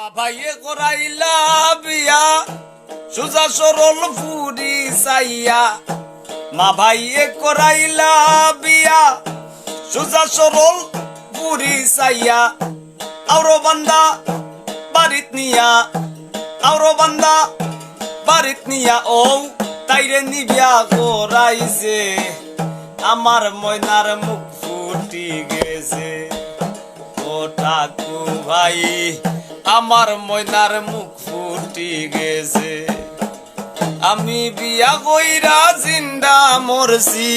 মা ভাইয়ে করাইলা বিয়া। সুজা সরল ফুরি সাইয়া। মা ভাইয়ে করাইলা সরল ফুরি সাইয়া। আউরো বান্দা বাড়িত নিয়া। আউরো বান্দা বাড়িত নিয়া, ও তাইরে নিবিয়া করাইছে। আমার ময়নার মুখ ফুটি গেছে। ও ঠাকু ভাই আমার ময়নার মুখ ফুটি গেছে। আমি বিয়া কইরা জিন্দা মরছি,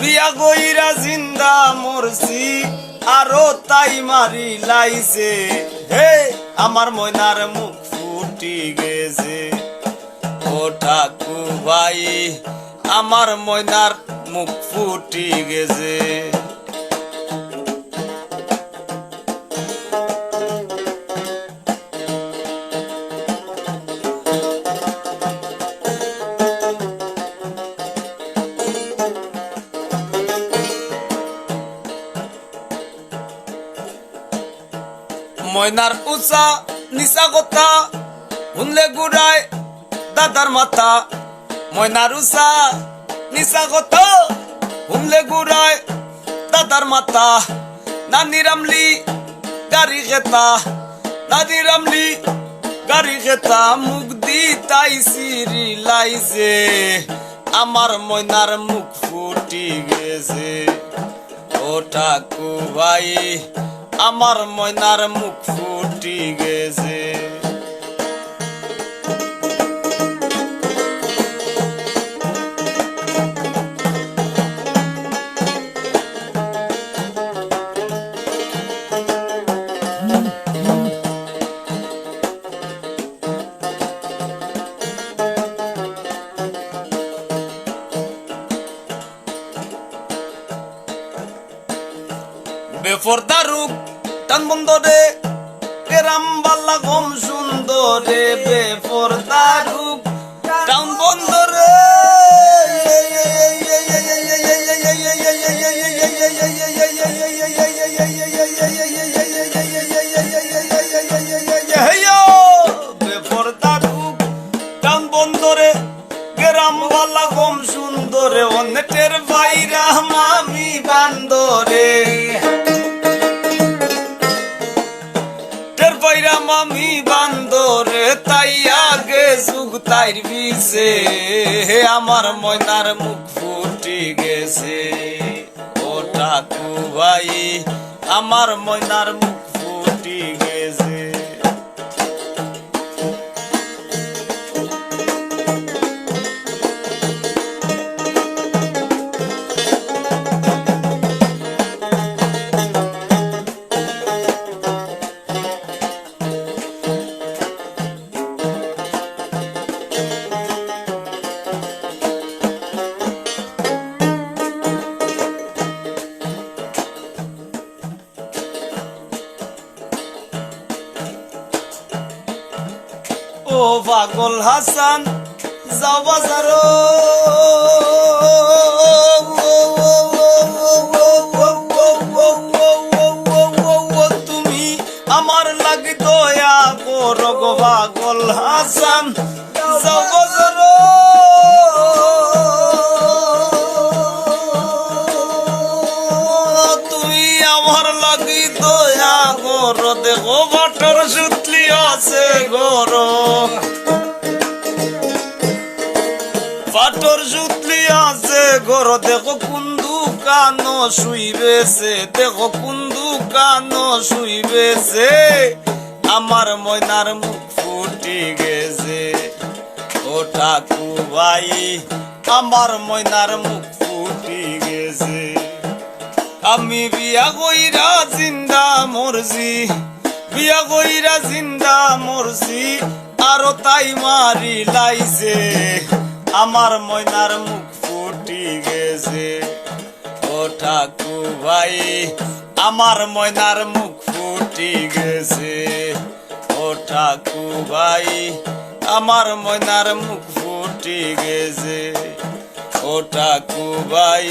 বিয়া কইরা জিন্দা মরছি, আরও তাই মারি লাইছে। হে, আমার ময়নার মুখ ফুটি গেছে। ও ঠাকু ভাই আমার ময়নার মুখ ফুটি গেছে। ময়নার উষা নিচা কথা শুনলে গুড়াই দাদার মাথা। ময়নার উষা নিশা কথা শুনলে গুড়াই দাদার মাথা। নানি রামলি, গাড়ি খেতা নানি রামলি, গাড়ি খেতা মুখ দি তাই সিরি লাইছে। আমার ময়নার মুখ ফুটি গেছে। ও ঠাকু ভাই আমার ময়নার মুখ ফুটি গেছে। বেফরদা রূপ টান বন্দরে কেরাম বাল্লা গম সুন্দরে বন্দরে বেফরদা রূপ টান বন্দরে গ্রাম বালা গম সুন্দরে অনেটের বাইরা মামি বান্দরে। বান্দরে তাই আগে যুগ তাইর বিছে আমার ময়নার মুখ ফুটি গেছে। ও ঠাকু ভাই আমার ময়নার মুখ ফুটি গেছে ও পাগল হাসান, যাও বাজার। তুমি আমার লাগি দয়া করো গো পাগল হাসান, যাও বাজার। তুমি আমার লাগি দয়া করো, দেখো বাটর আছে গরম পাটর জুতলি আছে, ঘর। দেখো কানো শুইবেছে দেখো কানো শুইবেছে আমার ময়নার মুখ ফুটি গেছে। ও ঠাকু ভাই আমার ময়নার মুখ ফুটি গেছে। আমি বিয়া কইরা জিন্দা মরছি। বিয়া কইরা জিন্দা মরছি, আরও তাই মারি লাইছে। আমার ময়নার মুখ ফুটি গেছে। ও ঠাকু ভাই আমার ময়নার মুখ ফুটি গেছে। ও ঠাকু ভাই আমার ময়নার মুখ ফুটি গেছে। ও ঠাকু ভাই